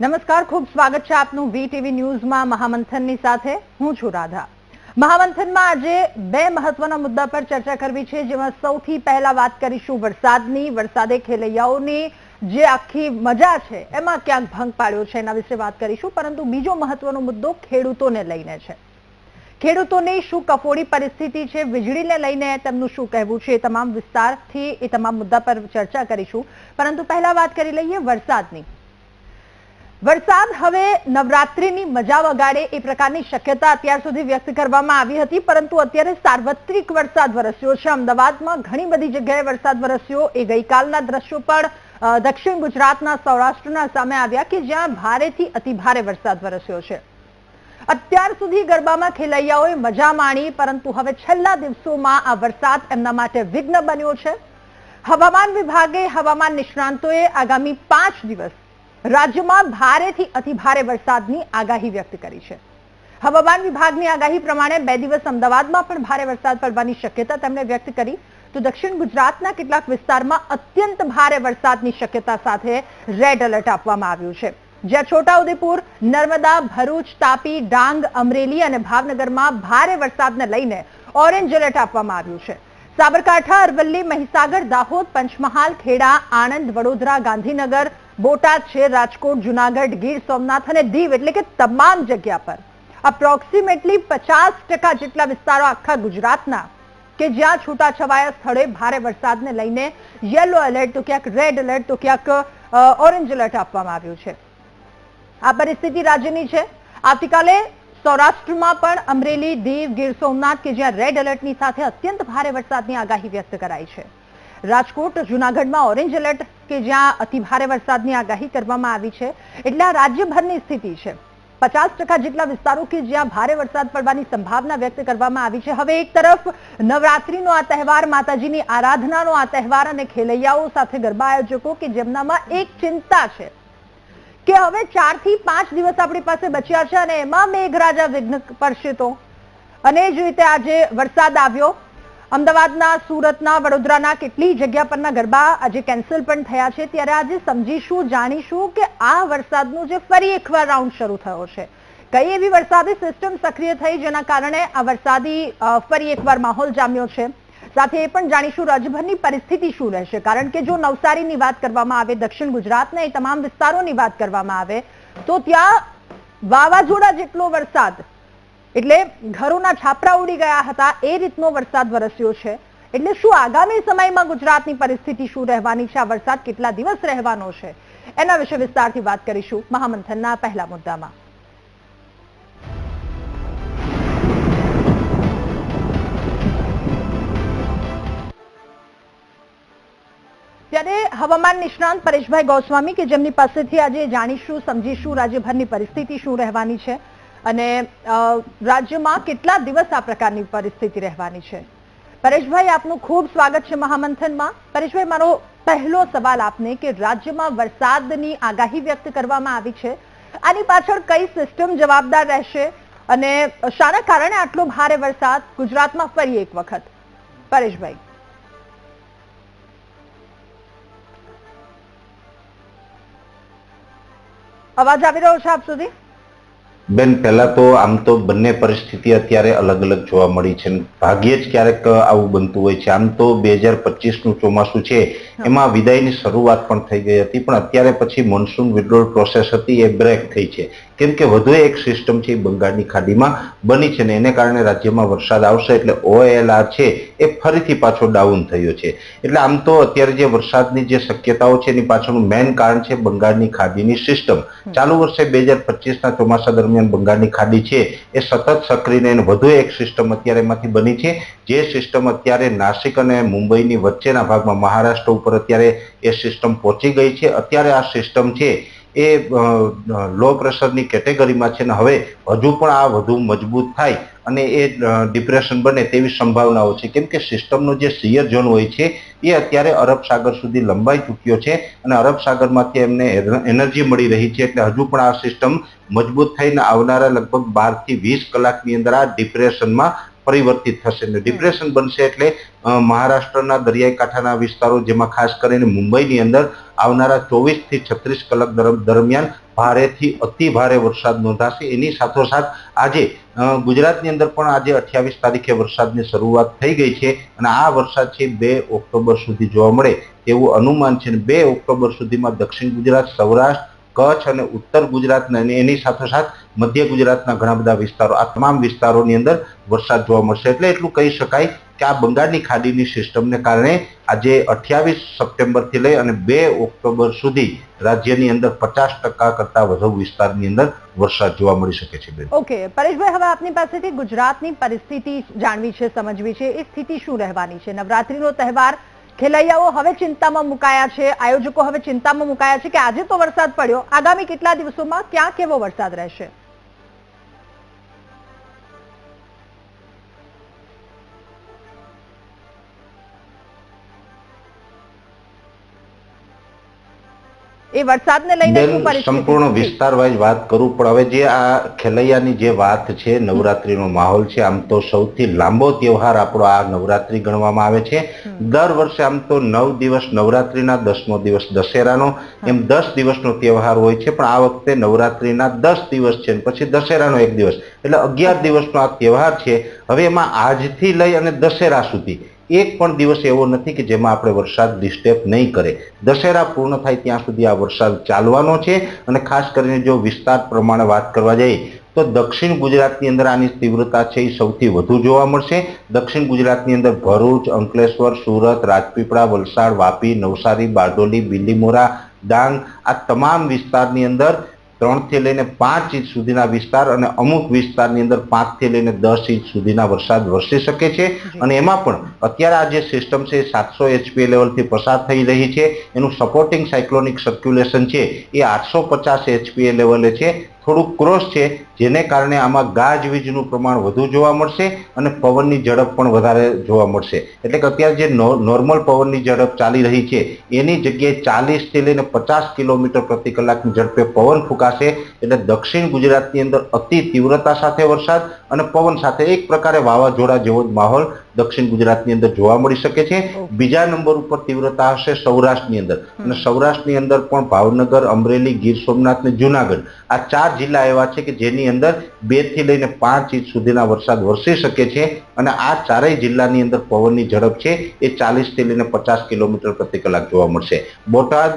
નમસ્કાર, ખૂબ સ્વાગત છે આપનું વીટીવી ન્યૂઝમાં મહામંથનની સાથે. હું છું રાધા. મહામંથનમાં આજે બે મહત્વના મુદ્દા પર ચર્ચા કરવી છે, જેમાં સૌથી પહેલા વાત કરીશું વરસાદની, વરસાદે ખેલૈયાઓની જે આખી મજા છે, એમાં ક્યાંક ભંગ પાડ્યો છે એના વિશે વાત કરીશું, પરંતુ બીજો મહત્વનો મુદ્દો ખેડૂતોને લઈને છે. ખેડૂતોની શું કફોડી પરિસ્થિતિ છે, વીજળીને લઈને તેમનું શું કહેવું છે, એ તમામ વિસ્તારથી, એ તમામ મુદ્દા પર ચર્ચા કરીશું. પરંતુ પહેલા વાત કરી લઈએ વરસાદની. વરસાદ હવે નવરાત્રિની મજા વગાડે એ પ્રકારની શક્યતા અત્યાર સુધી વ્યક્ત કરવામાં આવી હતી, પરંતુ અત્યારે સાર્વત્રિક વરસાદ વરસ્યો છે. અમદાવાદમાં ઘણી બધી જગ્યાએ વરસાદ વરસ્યો. એ ગઈકાલના દ્રશ્યો પણ દક્ષિણ ગુજરાતના, સૌરાષ્ટ્રના સામે આવ્યા કે જ્યાં ભારેથી અતિભારે વરસાદ વરસ્યો છે. અત્યાર સુધી ગરબામાં ખેલૈયાઓએ મજા માણી, પરંતુ હવે છેલ્લા દિવસોમાં આ વરસાદ એમના માટે વિઘ્ન બન્યો છે. હવામાન વિભાગે હવામાન નિષ્ણાંતોએ આગામી પાંચ દિવસ રાજ્યમાં ભારેથી અતિભારે વરસાદની આગાહી વ્યક્ત કરી છે. હવામાન વિભાગની આગાહી પ્રમાણે બે દિવસ અમદાવાદમાં પણ ભારે વરસાદ પડવાની શક્યતા તેમણે વ્યક્ત કરી. તો દક્ષિણ ગુજરાતના કેટલાક વિસ્તારમાં અત્યંત ભારે વરસાદની શક્યતા સાથે રેડ એલર્ટ આપવામાં આવ્યું છે. જ્યાં છોટાઉદેપુર, નર્મદા, ભરૂચ, તાપી, ડાંગ, અમરેલી અને ભાવનગરમાં ભારે વરસાદને લઈને ઓરેન્જ એલર્ટ આપવામાં આવ્યું છે. સાબરકાંઠા, અરવલ્લી, મહીસાગર, દાહોદ, પંચમહાલ, ખેડા, આણંદ, વડોદરા, ગાંધીનગર બોટાદ છે, રાજકોટ, જુનાગઢ, ગીર સોમનાથ અને દીવ, એટલે કે તમામ જગ્યા પર. અપ્રોક્સિમેટલી પચાસ ટકા જેટલા વિસ્તારો આખા ગુજરાતના કે જ્યાં છૂટાછવાયા સ્થળે ભારે વરસાદને લઈને યલો એલર્ટ તો ક્યાંક રેડ એલર્ટ તો ક્યાંક ઓરેન્જ એલર્ટ આપવામાં આવ્યું છે. આ પરિસ્થિતિ રાજ્યની છે. આવતીકાલે સૌરાષ્ટ્રમાં પણ અમરેલી, દીવ, ગીર સોમનાથ કે જ્યાં રેડ એલર્ટની સાથે અત્યંત ભારે વરસાદની આગાહી વ્યક્ત કરાઈ છે. રાજકોટ, જૂનાગઢમાં ઓરેન્જ એલર્ટ કે જ્યાં અતિભારે વરસાદની આગાહી કરવામાં આવી છે. એટલે આ રાજ્યભરની સ્થિતિ છે. પચાસ ટકા જેટલા વિસ્તારો કે જ્યાં ભારે વરસાદ પડવાની સંભાવના વ્યક્ત કરવામાં આવી છે. હવે એક તરફ નવરાત્રીનો આ તહેવાર, માતાજીની આરાધનાનો આ તહેવાર અને ખેલૈયાઓ સાથે ગરબા આયોજકો કે જેમનામાં એક ચિંતા છે કે હવે ચારથી પાંચ દિવસ આપણી પાસે બચ્યા છે અને એમાં મેઘરાજા વિઘ્ન પડશે તો. અને જ રીતે આજે વરસાદ આવ્યો. અમદાવાદના, સુરતના, વડોદરાના કેટલી જગ્યા પરના ગરબા આજે કેન્સલ પણ થયા છે. ત્યારે આજે સમજીશું, જાણીશું કે આ વરસાદનું જે ફરી એકવાર રાઉન્ડ શરૂ થયો છે. કઈ એવી વરસાદી સિસ્ટમ સક્રિય થઈ જેના કારણે આ વરસાદી ફરી એકવાર માહોલ જામ્યો છે? સાથે એ પણ જાણીશું રાજ્યભરની પરિસ્થિતિ શું રહેશે. કારણ કે જો નવસારીની વાત કરવામાં આવે, દક્ષિણ ગુજરાતના એ તમામ વિસ્તારોની વાત કરવામાં આવે, તો ત્યાં વાવાઝોડા જેટલો વરસાદ એટલે ઘરોના છાપરા ઉડી ગયા હતા, એ રીતનો વરસાદ વરસ્યો છે. એટલે શું આગામી સમયમાં ગુજરાતની પરિસ્થિતિ શું રહેવાની છે? આ વરસાદ કેટલા દિવસ રહેવાનો છે? એના વિશે વિસ્તારથી વાત કરીશું મહામંથનના પહેલા મુદ્દામાં. ત્યારે હવામાન નિષ્ણાંત પરેશભાઈ ગોસ્વામી કે જેમની પાસેથી આજે જાણીશું, સમજીશું રાજ્યભરની પરિસ્થિતિ શું રહેવાની છે? અને રાજ્યમાં કેટલા દિવસ આ પ્રકારની પરિસ્થિતિ રહેવાની છે? પરેશભાઈ, આપનું ખૂબ સ્વાગત છે મહામંથનમાં. પરેશભાઈ, મારો પહેલો સવાલ આપને કે રાજ્યમાં વરસાદની આગાહી વ્યક્ત કરવામાં આવી છે. આની પાછળ કઈ સિસ્ટમ જવાબદાર રહેશે? અને, શાના કારણે આટલો ભારે વરસાદ ગુજરાતમાં ફરી એક વખત? પરેશભાઈ. અવાજ આવી રહ્યો છે આપ સુધી? બેન પહેલાં તો આમ તો બંને પરિસ્થિતિ અત્યારે અલગ અલગ જોવા મળી છે ભાગ્યે જ ક્યારેક આવું બનતું હોય છે. આમ તો બે હજાર પચીસનું ચોમાસું છે. એમાં વિદાયની શરૂઆત પણ થઈ ગઈ હતી પણ અત્યારે પછી મોન્સૂન વિડ્રોલ પ્રોસેસ હતી એ બ્રેક થઈ છે. કેમ કે વધુ એક સિસ્ટમ છે એ બંગાળની ખાડીમાં બની છે ને એને કારણે રાજ્યમાં વરસાદ આવશે એટલે ઓએલઆર છે એ ફરીથી પાછો ડાઉન થયો છે. એટલે આમ તો અત્યારે જે વરસાદની જે શક્યતાઓ છે એની પાછળનું મેઇન કારણ છે બંગાળની ખાડીની સિસ્ટમ ચાલુ વર્ષે બે હજાર પચીસના ચોમાસા દરમિયાન બંગાળની ખાડી છે એ સતત સક્રિય વધુ એક સિસ્ટમ અત્યારે એમાંથી બની છે. જે સિસ્ટમ અત્યારે નાસિક અને મુંબઈની વચ્ચેના ભાગમાં મહારાષ્ટ્ર ઉપર અત્યારે એ સિસ્ટમ પહોંચી ગઈ છે. અત્યારે આ સિસ્ટમ છે એ લો પ્રેશરની કેટેગરીમાં છે ને હવે હજુ પણ આ વધુ મજબૂત થાય અને એ ડિપ્રેશન બને તેવી સંભાવનાઓ છે. કેમ કે સિસ્ટમનો જે સિયર ઝોન હોય છે, એ અત્યારે અરબ સાગર સુધી લંબાઈ ચૂક્યો છે અને અરબ સાગરમાંથી એમને એનર્જી મળી રહી છે એટલે હજુ પણ આ સિસ્ટમ મજબૂત થઈને આવનારા લગભગ બારથી વીસ કલાકની અંદર આ ડિપ્રેશનમાં પરિવર્તિત થશે. ને ડિપ્રેશન બનશે એટલે મહારાષ્ટ્રના દરિયાઈ કાંઠાના વિસ્તારો, જેમાં ખાસ કરીને મુંબઈની અંદર આવનારા ચોવીસથી છત્રીસ કલાક દરમ- દરમિયાન ભારેથી અતિ ભારે વરસાદ નોંધાશે. એની સાથોસાથ આજે ગુજરાતની અંદર પણ આજે અઠ્યાવીસ તારીખે વરસાદની શરૂઆત થઈ ગઈ છે અને આ વરસાદ છે બે ઓક્ટોબર સુધી જોવા મળે તેવું અનુમાન છે. બે ઓક્ટોબર સુધીમાં દક્ષિણ ગુજરાત, સૌરાષ્ટ્ર, કચ્છ અને ઉત્તર ગુજરાતના એની સાથોસાથ મધ્ય ગુજરાતના ઘણા બધા વિસ્તારો, આ તમામ વિસ્તારોની અંદર વરસાદ જોવા મળશે. એટલે એટલું કહી શકાય કે આ બંગાળની ખાડીની સિસ્ટમને કારણે આજે અઠ્યાવીસ સપ્ટેમ્બરથી લઈ અને બે ઓક્ટોબર સુધી રાજ્યની અંદર પચાસ ટકા કરતા વધુ વિસ્તારની અંદર વરસાદ જોવા મળી શકે છે ઓકે, પરેશભાઈ, હવે આપની પાસેથી ગુજરાતની પરિસ્થિતિ જાણવી છે, સમજવી છે. એ સ્થિતિ શું રહેવાની છે? નવરાત્રીનો તહેવાર ખેલૈયાઓ હવે ચિંતામાં મુકાયા છે, આયોજકો હવે ચિંતામાં મુકાયા છે કે આજે તો વરસાદ પડ્યો. આગામી કેટલા દિવસોમાં ક્યાં કેવો વરસાદ રહેશે? એ વરસાદને લઈને શું પરિસ્થિતિ સંપૂર્ણ વિસ્તાર વાઇઝ વાત કરું પણ હવે જે આ ખેલૈયાની જે વાત છે નવરાત્રીનો માહોલ છે આમ તો સૌથી લાંબો તહેવાર આપણો આ નવરાત્રી ગણવામાં આવે છે. દર વર્ષે આમ તો નવ દિવસ નવરાત્રીના દસમો દિવસ દશેરાનો એમ દસ દિવસનો તહેવાર હોય છે પણ આ વખતે નવરાત્રીના દસ દિવસ છે પછી દશેરાનો એક દિવસ. એટલે અગિયાર દિવસનો આ તહેવાર છે. હવે એમાં આજથી લઈ અને દશેરા સુધી. એક પણ દિવસ એવો નથી કે જેમાં આપણે વરસાદ ડિસ્ટર્બ નહીં કરે. દશેરા પૂર્ણ થાય ત્યાં સુધી આ વરસાદ ચાલવાનો છે અને ખાસ કરીને જો વિસ્તાર પ્રમાણે વાત કરવા જઈએ, તો દક્ષિણ ગુજરાતની અંદર આની તીવ્રતા છે એ સૌથી વધુ જોવા મળશે. દક્ષિણ ગુજરાતની અંદર ભરૂચ, અંકલેશ્વર, સુરત, રાજપીપળા, વલસાડ, વાપી, નવસારી, બારડોલી, બિલીમોરા, ડાંગ આ તમામ વિસ્તારની અંદર ત્રણથી લઈને પાંચ ઇંચ સુધીના વિસ્તાર અને અમુક વિસ્તારની અંદર પાંચથી લઈને દસ ઇંચ સુધીના વરસાદ વરસી શકે છે. અને એમાં પણ અત્યારે આ જે સિસ્ટમ છે એ સાતસો એચપી લેવલથી પસાર થઈ રહી છે. એનું સપોર્ટિંગ સાયક્લોનિક સર્ક્યુલેશન છે એ આઠસો પચાસ એચપીએ લેવલે છે. થોડુંક ક્રોસ છે, જેને કારણે આમાં ગાજવીજનું પ્રમાણ વધુ જોવા મળશે અને પવનની ઝડપ પણ વધારે જોવા મળશે. એટલે કે અત્યારે જે નોર્મલ પવનની ઝડપ ચાલી રહી છે, એની જગ્યાએ ચાલીસથી લઈને પચાસ કિલોમીટર પ્રતિ કલાકની ઝડપે પવન ફૂંકાશે. એટલે દક્ષિણ ગુજરાતની અંદર અતિ તીવ્રતા સાથે વરસાદ અને પવન સાથે એક પ્રકારે વાવાઝોડા જેવો જ માહોલ દક્ષિણ ગુજરાતની અંદર જોવા મળી શકે છે. બીજા નંબર ઉપર તીવ્રતા હશે સૌરાષ્ટ્રની અંદર. અને સૌરાષ્ટ્રની અંદર પણ ભાવનગર અમરેલી ગીર સોમનાથ ને જુનાગઢ આ ચાર જિલ્લા એવા છે કે જેની અંદર બેથી લઈને પાંચ ઇંચ સુધીના વરસાદ વરસી શકે છે. અને આ ચારેય જિલ્લાની અંદર પવનની ઝડપ છે. એ ચાલીસથી લઈને પચાસ કિલોમીટર પ્રતિ કલાક જોવા મળશે. બોટાદ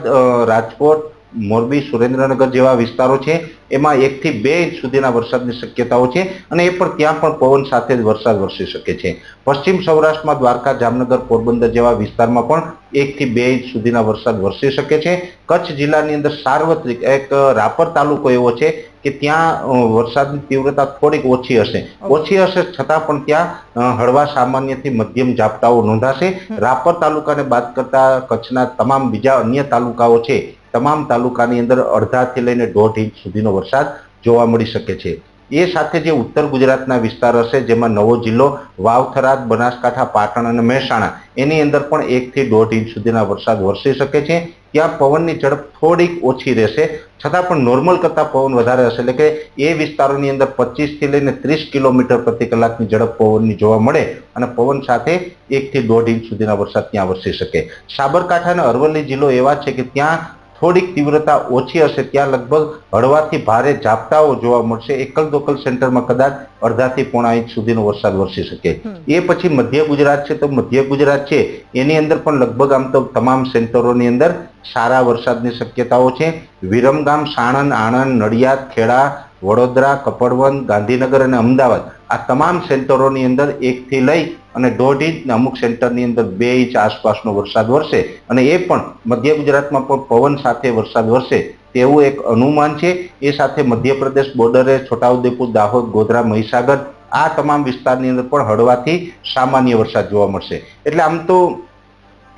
રાજકોટ મોરબી સુરેન્દ્રનગર જેવા વિસ્તારો છે, એમાં એકથી બે ઇંચ સુધીના વરસાદની શક્યતાઓ છે અને એ પણ ત્યાં પણ પવન સાથે જ વરસાદ વરસી શકે છે. પશ્ચિમ સૌરાષ્ટ્રમાં દ્વારકા, જામનગર, પોરબંદર જેવા વિસ્તારમાં પણ એકથી બે ઇંચ સુધીના વરસાદ વરસી શકે છે. કચ્છ જિલ્લાની અંદર સાર્વત્રિક, એક રાપર તાલુકો એવો છે કે ત્યાં વરસાદની તીવ્રતા થોડીક ઓછી હશે. ઓછી હશે છતાં પણ ત્યાં હળવા સામાન્યથી મધ્યમ ઝાપટાઓ નોંધાશે. રાપર તાલુકાને બાદ કરતા કચ્છના તમામ બીજા અન્ય તાલુકાઓ છે તમામ તાલુકાની અંદર અડધાથી લઈને દોઢ ઇંચ સુધીનો વરસાદ જોવા મળી શકે છે. એ સાથે જે ઉત્તર ગુજરાતના વિસ્તાર હશે, જેમાં નવો જિલ્લો વાવથરાદ, બનાસકાંઠા, પાટણ અને મહેસાણા, એની અંદર પણ એકથી દોઢ ઇંચ સુધીના વરસાદ વરસી શકે છે. ત્યાં પવનની ઝડપ થોડીક ઓછી રહેશે, છતાં પણ નોર્મલ કરતાં પવન વધારે હશે. એટલે કે એ વિસ્તારોની અંદર પચીસથી લઈને ત્રીસ કિલોમીટર પ્રતિ કલાકની ઝડપ પવનની જોવા મળે અને પવન સાથે એકથી દોઢ ઇંચ સુધીના વરસાદ ત્યાં વરસી શકે. સાબરકાંઠા અને અરવલ્લી જિલ્લો એવા છે કે ત્યાં થોડીક તીવ્રતા ઓછી હશે ત્યાં લગભગ હળવાથી ભારે ઝાપટાઓ જોવા મળશે. એકલ દોકલ સેન્ટરમાં કદાચ અડધાથી પોણા ઇંચ સુધીનો વરસાદ વરસી શકે. એ પછી મધ્ય ગુજરાત છે તો મધ્ય ગુજરાત છે એની અંદર પણ લગભગ આમ તો તમામ સેન્ટરોની અંદર સારા વરસાદની શક્યતાઓ છે. વિરમગામ સાણંદ આણંદ નડિયાદ ખેડા વડોદરા કપડવંત ગાંધીનગર અને અમદાવાદ આ તમામ સેન્ટરોની અંદર એકથી લઈ અને દોઢ ઇંચ ને અમુક સેન્ટરની અંદર બે ઇંચ આસપાસનો વરસાદ વરસે. અને એ પણ મધ્ય ગુજરાતમાં પણ પવન સાથે વરસાદ વરસે તેવું એક અનુમાન છે. એ સાથે મધ્યપ્રદેશ બોર્ડરે છોટાઉદેપુર, દાહોદ, ગોધરા, મહીસાગર આ તમામ વિસ્તારની અંદર પણ હળવાથી સામાન્ય વરસાદ જોવા મળશે. એટલે આમ તો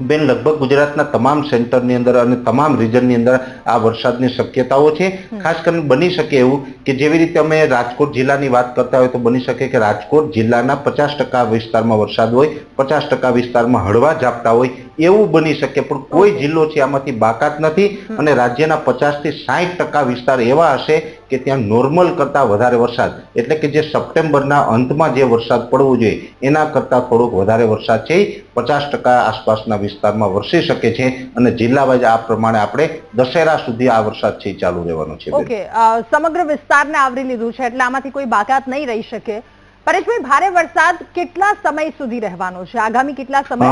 બેન લગભગ ગુજરાતના તમામ સેન્ટરની અંદર અને તમામ રિજનની અંદર આ વરસાદની શક્યતાઓ છે. ખાસ કરીને બની શકે એવું કે જેવી રીતે અમે રાજકોટ જિલ્લાની વાત કરતા હોય તો બની શકે કે રાજકોટ જિલ્લાના પચાસ ટકા વિસ્તારમાં વરસાદ હોય પચાસ ટકા વિસ્તારમાં હળવા ઝાપટા હોય એવું બની શકે પણ કોઈ જિલ્લો છે આમાંથી બાકાત નથી અને રાજ્યના પચાસથી સાહીઠ ટકા વિસ્તાર એવા હશે કે ત્યાં નોર્મલ કરતા વધારે વરસાદ. એટલે કે જે સપ્ટેમ્બરના અંતમાં જે વરસાદ પડવો જોઈએ એના કરતા થોડોક વધારે વરસાદ છે પચાસ ટકા આસપાસના વિસ્તારમાં વરસી શકે છે અને જિલ્લા વાઇઝ આ પ્રમાણે આપણે દશેરા સુધી આ વરસાદ છે ચાલુ રહેવાનો છે. ઓકે સમગ્ર વિસ્તારને આવરી લીધું છે એટલે આમાંથી કોઈ બાકાત નહીં રહી શકે. પરેશભાઈ ભારે વરસાદ કેટલા સમય સુધી રહેવાનો છે? આગામી કેટલા સમય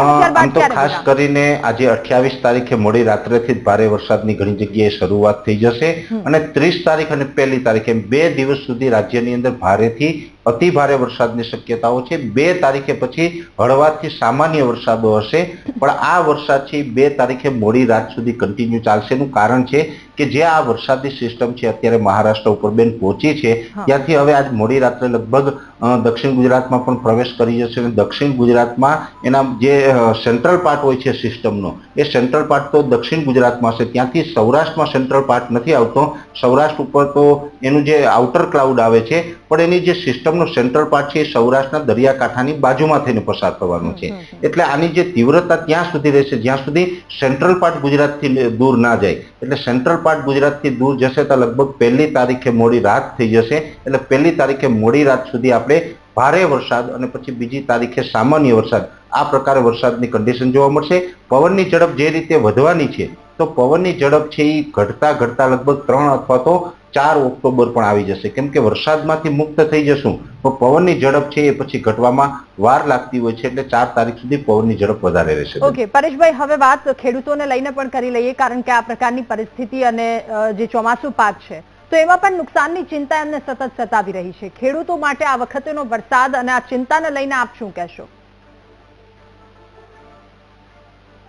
તો ખાસ કરીને આજે અઠ્યાવીસ તારીખે મોડી રાત્રેથી જ ભારે વરસાદની ઘણી જગ્યાએ શરૂઆત થઈ જશે અને ત્રીસ તારીખ અને પહેલી તારીખે એમ બે દિવસ સુધી રાજ્યની અંદર ભારેથી અતિ ભારે વરસાદની શક્યતાઓ છે. બે તારીખે પછી હળવાથી સામાન્ય વરસાદો હશે. પણ આ વરસાદ છે બે તારીખે મોડી રાત સુધી કન્ટિન્યુ ચાલશે એનું કારણ છે કે જે આ વરસાદની સિસ્ટમ છે અત્યારે મહારાષ્ટ્ર ઉપર બેન પહોંચી છે. ત્યાંથી હવે આજ મોડી રાત્રે લગભગ દક્ષિણ ગુજરાતમાં પણ પ્રવેશ કરી જશે અને દક્ષિણ ગુજરાતમાં એના જે સેન્ટ્રલ પાર્ટ હોય છે સિસ્ટમનો એ સેન્ટ્રલ પાર્ટ તો દક્ષિણ ગુજરાતમાં છે. ત્યાંથી સૌરાષ્ટ્રમાં સેન્ટ્રલ પાર્ટ નથી આવતો. સૌરાષ્ટ્ર ઉપર તો એનું જે આઉટર ક્લાઉડ આવે છે પણ એની જે સિસ્ટમનો સેન્ટ્રલ પાર્ટ છે એ સૌરાષ્ટ્રના દરિયાકાંઠાની બાજુમાં થઈને પસાર થવાનો છે. એટલે આની જે તીવ્રતા ત્યાં સુધી રહેશે જ્યાં સુધી સેન્ટ્રલ પાર્ટ ગુજરાતથી દૂર ના જાય. એટલે સેન્ટ્રલ પાર્ટ ગુજરાતથી દૂર જશે તો લગભગ પહેલી તારીખે મોડી રાત થઈ જશે. એટલે પહેલી તારીખે મોડી રાત સુધી આપણે ભારે વરસાદ અને પછી બીજી તારીખે સામાન્ય વરસાદ આ પ્રકારે વરસાદની કન્ડિશન જોવા મળશે. પવનની ઝડપ જે રીતે વધવાની છે, તો પવનની ઝડપ છે એ ઘટતા ઘટતા લગભગ ત્રણ અથવા તો ચાર ઓક્ટોબર પણ આવી જશે. કેમ કે વરસાદમાંથી મુક્ત થઈ જશું, તો પવનની ઝડપ છે એ પછી ઘટવામાં વાર લાગતી હોય છે, એટલે ચાર તારીખ સુધી પવનની ઝડપ વધારે રહેશે. ઓકે, પરેશભાઈ, હવે વાત ખેડૂતોને લઈને પણ કરી લઈએ, કારણ કે આ પ્રકારની પરિસ્થિતિ અને જે ચોમાસું પાક છે, તો એમાં પણ નુકસાનની ચિંતા એમને સતત સતાવી રહી છે. ખેડૂતો માટે આ વખતેનો વરસાદ અને આ ચિંતાને લઈને આપ શું કહેશો?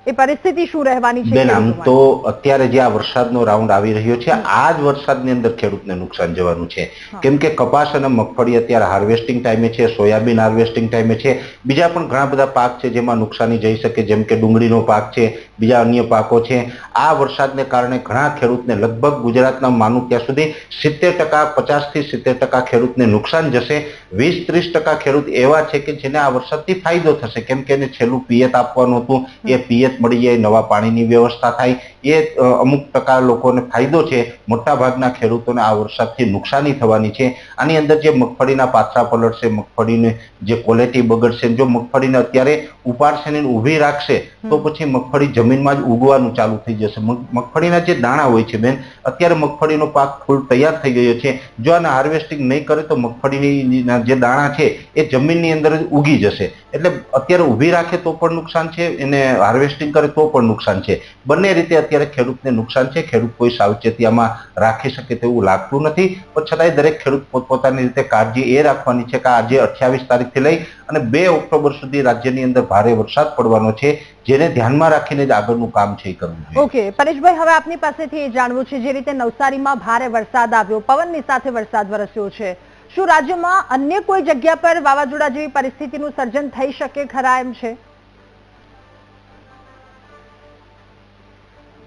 એ પરિસ્થિતિ શું રહેવાની છે? બેન આમ તો અત્યારે જે આ વરસાદનો રાઉન્ડ આવી રહ્યો છે આ જ વરસાદની અંદર ખેડૂતને નુકસાન જવાનું છે. કેમ કે કપાસ અને મગફળી અત્યારે હાર્વેસ્ટિંગ ટાઈમે છે સોયાબીન હાર્વેસ્ટિંગ ટાઈમે છે. બીજા પણ ઘણા બધા પાક છે જેમાં નુકસાની જઈ શકે જેમ કે ડુંગળીનો પાક છે બીજા અન્ય પાકો છે. આ વરસાદને કારણે ઘણા ખેડૂતને લગભગ ગુજરાતના માનું ત્યાં સુધી સિત્તેર ટકા પચાસથી સિત્તેર ટકા ખેડૂતને નુકસાન જશે. વીસ ત્રીસ ટકા ખેડૂત એવા છે કે જેને આ વરસાદથી ફાયદો થશે. કેમ કે એને છેલ્લું પિયત આપવાનું હતું. એ પિયત મળી જાય નવા પાણીની વ્યવસ્થા થાય. એ અમુક ટકા લોકોને ફાયદો છે. મોટા ભાગના ખેડૂતોને આ વરસાદથી નુકસાની થવાની છે. આની અંદર જે મગફળીના પાથરા પલટશે મગફળીને જે ક્વોલિટી બગડશે જો મગફળીને અત્યારે ઉપાડશે ને ઊભી રાખશે તો પછી મગફળી જમીનમાં જ ઉગવાનું ચાલુ થઈ જશે. મગ- મગફળીના જે દાણા હોય છે બેન અત્યારે મગફળીનો પાક ફૂલ તૈયાર થઈ ગયો છે. જો આને હાર્વેસ્ટિંગ નહીં કરે તો મગફળીની જે દાણા છે એ જમીનની અંદર જ ઉગી જશે. એટલે અત્યારે ઊભી રાખે તો પણ નુકસાન છે, એને હાર્વેસ્ટિંગ કરે તો પણ નુકસાન છે. બંને રીતે અત્યારે ખેડૂતને નુકસાન છે, ખેડૂત કોઈ સાવચેતી આમાં રાખી શકે તેવું લાગતું નથી. પણ છતાંય દરેક ખેડૂત પોતપોતાની રીતે કાળજી એ રાખવાની છે કે આજે અઠ્યાવીસ તારીખથી લઈ અને બે ઓક્ટોબર સુધી રાજ્યની અંદર ભારે વરસાદ પડવાનો છે, જેને ધ્યાનમાં રાખીને જ આગળનું કામ છે એ કરવું ઓકે, પરેશભાઈ, હવે આપની પાસેથી એ જાણવું છે, જે રીતે નવસારીમાં ભારે વરસાદ આવ્યો, પવનની સાથે વરસાદ વરસ્યો છે. શું રાજ્યમાં અન્ય કોઈ જગ્યા પર વાવાઝોડા જેવી પરિસ્થિતિનું સર્જન થઈ શકે ખરા એમ છે?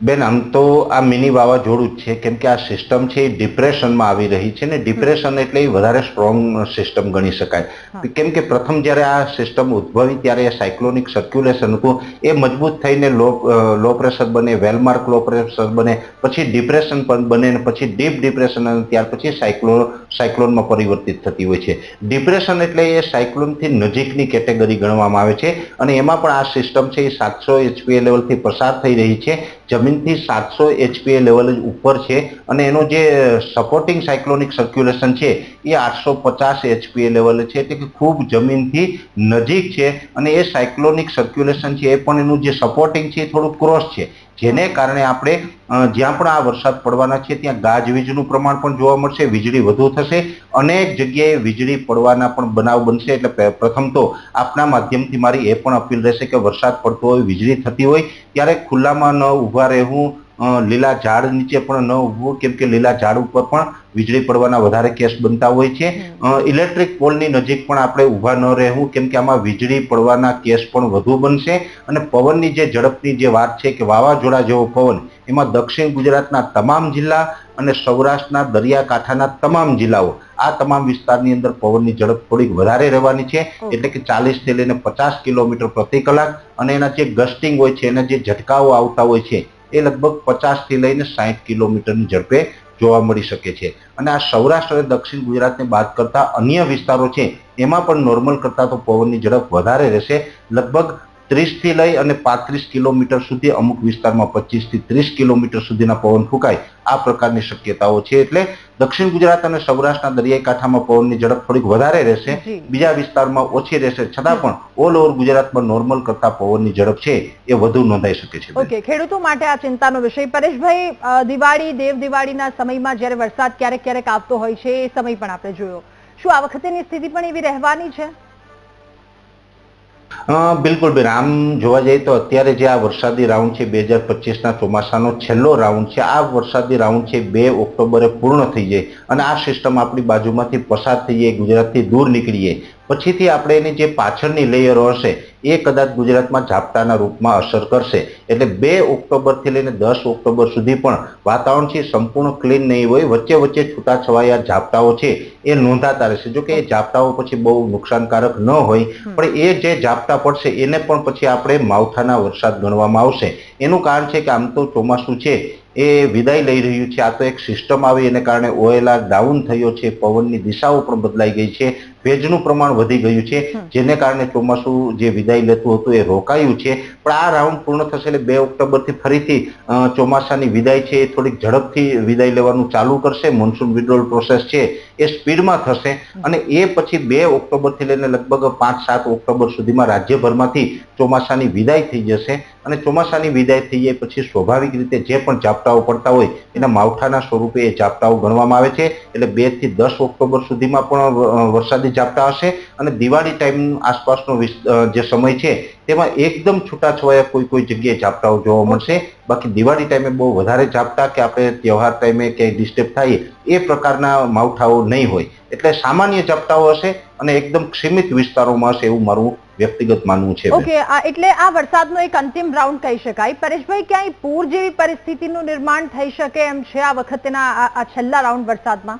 બેન આમ તો આ મિની વાવાઝોડું જ છે. કેમ કે આ સિસ્ટમ છે એ ડિપ્રેશનમાં આવી રહી છે ને ડિપ્રેશન એટલે એ વધારે સ્ટ્રોંગ સિસ્ટમ ગણી શકાય. કેમ કે પ્રથમ જ્યારે આ સિસ્ટમ ઉદ્ભવી ત્યારે સાયક્લોનિક સર્ક્યુલેશન હતું. એ મજબૂત થઈને લો લો પ્રેશર બને વેલમાર્ક લો પ્રેશર બને પછી ડિપ્રેશન પણ બને ને પછી ડીપ ડિપ્રેશન અને ત્યાર પછી સાયક્લો સાયક્લોનમાં પરિવર્તિત થતી હોય છે. ડિપ્રેશન એટલે એ સાયક્લોનથી નજીકની કેટેગરી ગણવામાં આવે છે અને એમાં પણ આ સિસ્ટમ છે એ સાતસો એચપીએ લેવલથી પસાર થઈ રહી છે. જમીનથી સાતસો એચપીએ લેવલ જ ઉપર છે અને એનો જે સપોર્ટિંગ સાયક્લોનિક સર્ક્યુલેશન છે એ આઠસો પચાસ એચપીએ લેવલ છે. એટલે કે ખૂબ જમીનથી નજીક છે અને એ સાયક્લોનિક સર્ક્યુલેશન છે એ પણ એનું જે સપોર્ટિંગ છે એ થોડું ક્રોસ છે. જેને કારણે આપણે જ્યાં પણ આ વરસાદ પડવાના છે, ત્યાં ગાજવીજનું પ્રમાણ પણ જોવા મળશે, વીજળી વધુ થશે, અનેક જગ્યાએ વીજળી પડવાના પણ બનાવ બનશે. એટલે પ્રથમ તો આપના માધ્યમથી મારી એ પણ અપીલ રહેશે કે વરસાદ પડતો હોય, વીજળી થતી હોય, ત્યારે ખુલ્લામાં ન ઊભા રહેવું લીલા ઝાડ નીચે પણ ન ઉભવું કેમ કે લીલા ઝાડ ઉપર પણ વીજળી પડવાના વધારે કેસ બનતા હોય છે. ઇલેક્ટ્રિક પોલની નજીક પણ આપણે ઊભા ન રહેવું કેમ કે આમાં વીજળી પડવાના કેસ પણ વધુ બનશે. અને પવનની જે ઝડપની જે વાત છે કે વાવાઝોડા જેવો પવન એમાં દક્ષિણ ગુજરાતના તમામ જિલ્લા અને સૌરાષ્ટ્રના દરિયાકાંઠાના તમામ જિલ્લાઓ આ તમામ વિસ્તારની અંદર પવનની ઝડપ થોડીક વધારે રહેવાની છે. એટલે કે ચાલીસથી લઈને પચાસ કિલોમીટર પ્રતિ કલાક. અને એના જે ગસ્ટિંગ હોય છે એના જે ઝટકાઓ આવતા હોય છે એ લગભગ પચાસથી લઈને સાહીઠ કિલોમીટરની ઝડપે જોવા મળી શકે છે. અને આ સૌરાષ્ટ્ર અને દક્ષિણ ગુજરાતને બાદ કરતા અન્ય વિસ્તારો છે, એમાં પણ નોર્મલ કરતા તો પવનની ઝડપ વધારે રહેશે. લગભગ ત્રીસથી લઈ અને પાંત્રીસ કિલોમીટર સુધી અમુક વિસ્તારમાં પચીસથી ત્રીસ કિલોમીટર સુધીના પવન ફૂંકાય. આ પ્રકારની શક્યતાઓ છે એટલે દક્ષિણ ગુજરાત અને સૌરાષ્ટ્રના દરિયાઈ કાંઠામાં પવનની ઝડપ થોડીક વધારે રહેશે બીજા વિસ્તારમાં ઓછી રહેશે. છતાં પણ ઓલ ઓવર ગુજરાતમાં નોર્મલ કરતા પવનની ઝડપ છે એ વધુ નોંધાઈ શકે છે. ઓકે ખેડૂતો માટે આ ચિંતાનો વિષય. પરેશભાઈ દિવાળી દેવ દિવાળીના સમયમાં જ્યારે વરસાદ ક્યારેક ક્યારેક આવતો હોય છે એ સમય પણ આપણે જોયો. શું આ વખતેની સ્થિતિ પણ એવી રહેવાની છે? બિલકુલ બેન. આમ જોવા જઈએ તો અત્યારે જે આ વરસાદી રાઉન્ડ છે બે હજાર પચીસના ચોમાસાનો છેલ્લો રાઉન્ડ છે, આ વરસાદી રાઉન્ડ છે બે ઓક્ટોબરે પૂર્ણ થઈ જાય અને આ સિસ્ટમ આપણી બાજુમાંથી પસાર થઈ જાય, ગુજરાતથી દૂર નીકળીએ. પછીથી આપણે એની જે પાછળની લેયરો હશે એ કદાચ ગુજરાતમાં ઝાપટાના રૂપમાં અસર કરશે. એટલે બે ઓક્ટોબરથી લઈને દસ ઓક્ટોબર સુધી પણ વાતાવરણ છે સંપૂર્ણ ક્લીન નહીં હોય. વચ્ચે વચ્ચે છૂટાછવાયા ઝાપટાઓ છે એ નોંધાતા રહેશે. જો કે એ ઝાપટાઓ પછી બહુ નુકસાનકારક ન હોય પણ એ જે ઝાપટા પડશે એને પણ પછી આપણે માવઠાના વરસાદ ગણવામાં આવશે. એનું કારણ છે કે આમ તો ચોમાસું છે એ વિદાય લઈ રહ્યું છે. આ તો એક સિસ્ટમ આવી એને કારણે ઓએલઆર ડાઉન થયો છે પવનની દિશાઓ પણ બદલાઈ ગઈ છે. ભેજનું પ્રમાણ વધી ગયું છે જેને કારણે ચોમાસું જે વિદાય લેતું હતું એ રોકાયું છે. પણ આ રાઉન્ડ પૂર્ણ થશે એટલે બે ઓક્ટોબરથી ફરીથી ચોમાસાની વિદાય છે એ થોડીક ઝડપથી વિદાય લેવાનું ચાલુ કરશે. મોન્સૂન વિડ્રોલ પ્રોસેસ છે એ સ્પીડમાં થશે. અને એ પછી બે ઓક્ટોબરથી લઈને લગભગ પાંચ સાત ઓક્ટોબર સુધીમાં રાજ્યભરમાંથી ચોમાસાની વિદાય થઈ જશે. અને ચોમાસાની વિદાય થઈ જાય પછી સ્વાભાવિક રીતે જે પણ ઝાપટાઓ પડતા હોય એના માવઠાના સ્વરૂપે એ ઝાપટાઓ ગણવામાં આવે છે. એટલે બેથી દસ ઓક્ટોબર સુધીમાં પણ વરસાદી ઝાપટા હશે અને દિવાળી ટાઈમ આસપાસનો જે સમય છે, તેમાં એકદમ છૂટાછવાયા કોઈ કોઈ જગ્યાએ ઝાપટાઓ જોવા મળશે. બાકી દિવાળી ટાઈમે બહુ વધારે ઝાપટા કે આપણે તહેવાર ટાઈમે ક્યાંય ડિસ્ટર્બ થાય એ પ્રકારના માવઠાઓ નહીં હોય. એટલે સામાન્ય ઝાપટાઓ હશે અને એકદમ સીમિત વિસ્તારોમાં હશે એવું મારું વ્યક્તિગત માનવું છે ઓકે એટલે આ વરસાદનો એક અંતિમ રાઉન્ડ કહી શકાય. પરેશભાઈ, ક્યાંય પૂર જેવી પરિસ્થિતિનું નિર્માણ થઈ શકે એમ છે આ વખતેના આ- છેલ્લા રાઉન્ડ વરસાદમાં?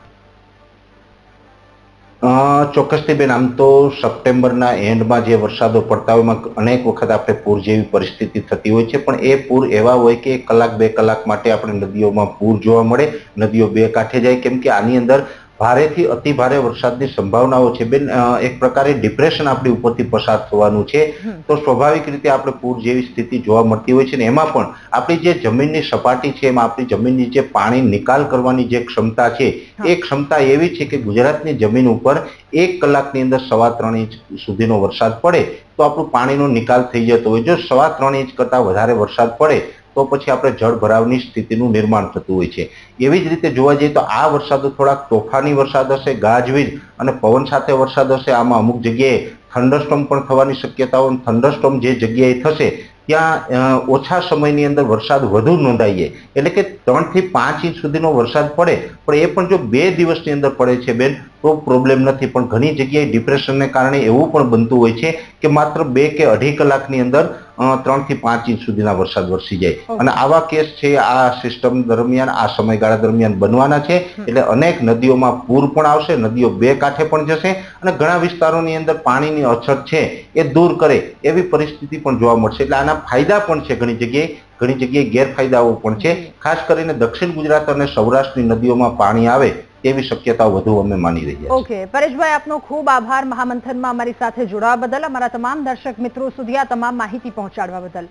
ચોક્કસથી બેન, આમ તો સપ્ટેમ્બરના એન્ડમાં જે વરસાદો પડતા હોય, એમાં અનેક વખત આપણે પૂર જેવી પરિસ્થિતિ થતી હોય છે, પણ એ પૂર એવા હોય કે કલાક, બે કલાક માટે આપણે નદીઓમાં પૂર જોવા મળે, નદીઓ બે કાંઠે જાય, કેમ કે આની અંદર ભારેથી અતિ ભારે વરસાદની સંભાવનાઓ છે. બેન એક પ્રકારે ડિપ્રેશન આપણી ઉપરથી પસાર થવાનું છે. તો સ્વાભાવિક રીતે આપણે પૂર જેવી સ્થિતિ જોવા મળતી હોય છે ને એમાં પણ આપણી જે જમીનની સપાટી છે એમાં આપણી જમીનની જે પાણી નિકાલ કરવાની જે ક્ષમતા છે એ ક્ષમતા એવી છે કે ગુજરાતની જમીન ઉપર એક કલાકની અંદર સવા ત્રણ ઇંચ સુધીનો વરસાદ પડે તો આપણું પાણીનો નિકાલ થઈ જતો હોય. જો સવા ત્રણ ઇંચ કરતાં વધારે વરસાદ પડે તો પછી આપણે જળ ભરાવની સ્થિતિનું નિર્માણ થતું હોય છે. એવી જ રીતે જોવા જઈએ તો આ વરસાદો થોડાક તોફાની વરસાદ હશે, ગાજવીજ અને પવન સાથે વરસાદ હશે. આમાં અમુક જગ્યાએ થંડરસ્ટોમ પણ થવાની શક્યતાઓ થંડરસ્ટોમ જે જગ્યાએ થશે, ત્યાં ઓછા સમયની અંદર વરસાદ વધુ નોંધાઈએ એટલે કે ત્રણથી પાંચ ઇંચ સુધીનો વરસાદ પડે. પણ એ પણ જો બે દિવસની અંદર પડે છે બેન તો પ્રોબ્લેમ નથી. પણ ઘણી જગ્યાએ ડિપ્રેશનને કારણે એવું પણ બનતું હોય છે કે માત્ર બે કે અઢી કલાકની અંદર ત્રણથી પાંચ ઇંચ સુધીના વરસાદ વરસી જાય. અને આવા કેસ છે આ સિસ્ટમ દરમિયાન આ સમયગાળા દરમિયાન બનવાના છે. એટલે અનેક નદીઓમાં પૂર પણ આવશે નદીઓ બે કાંઠે પણ જશે અને ઘણા વિસ્તારોની અંદર પાણીની અછત છે એ દૂર કરે એવી પરિસ્થિતિ પણ જોવા મળશે. એટલે આના ફાયદા પણ છે ઘણી જગ્યાએ ઘણી જગ્યાએ ગેરફાયદાઓ પણ છે. ખાસ કરીને દક્ષિણ ગુજરાત અને સૌરાષ્ટ્રની નદીઓમાં પાણી આવે તેવી શક્યતા વધુ અમે માની રહ્યા ઓકે પરેશભાઈ, આપનો ખૂબ આભાર મહામંથનમાં અમારી સાથે જોડાવા બદલ. અમારા તમામ દર્શક મિત્રો સુધી આ તમામ માહિતી પહોંચાડવા બદલ.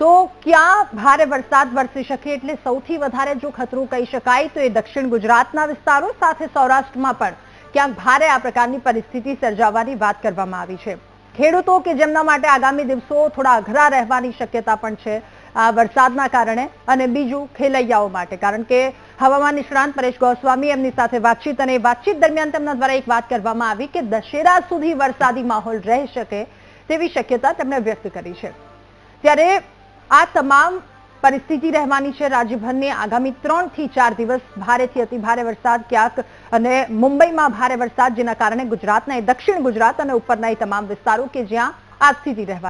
તો ક્યાં ભારે વરસાદ વરસી શકે એટલે સૌથી વધારે જો ખતરો કહી શકાય તો એ દક્ષિણ ગુજરાતના વિસ્તારો સાથે સૌરાષ્ટ્રમાં પણ ક્યાંક ભારે આ પ્રકારની પરિસ્થિતિ સર્જાવાની વાત કરવામાં આવી છે. ખેડૂતો કે જેમના માટે આગામી દિવસો થોડા અઘરા રહેવાની શક્યતા પણ છે આ વરસાદના કારણે અને બીજું ખેલૈયાઓ માટે. કારણ કે હવામાન નિષ્ણાંત પરેશ ગોસ્વામી એમની સાથે વાતચીત અને વાતચીત દરમિયાન તેમના દ્વારા એક વાત કરવામાં આવી કે દશેરા સુધી વરસાદી માહોલ રહી શકે તેવી શક્યતા તેમણે વ્યક્ત કરી છે. ત્યારે આ તમામ પરિસ્થિતિ રહેવાની છે. રાજ્યભરની આગામી ત્રણથી ચાર દિવસ ભારેથી અતિ ભારે વરસાદ ક્યાંક અને મુંબઈમાં ભારે વરસાદ જેના કારણે ગુજરાતના દક્ષિણ ગુજરાત અને ઉપરના તમામ વિસ્તારો કે જ્યાં આ સ્થિતિ રહેવા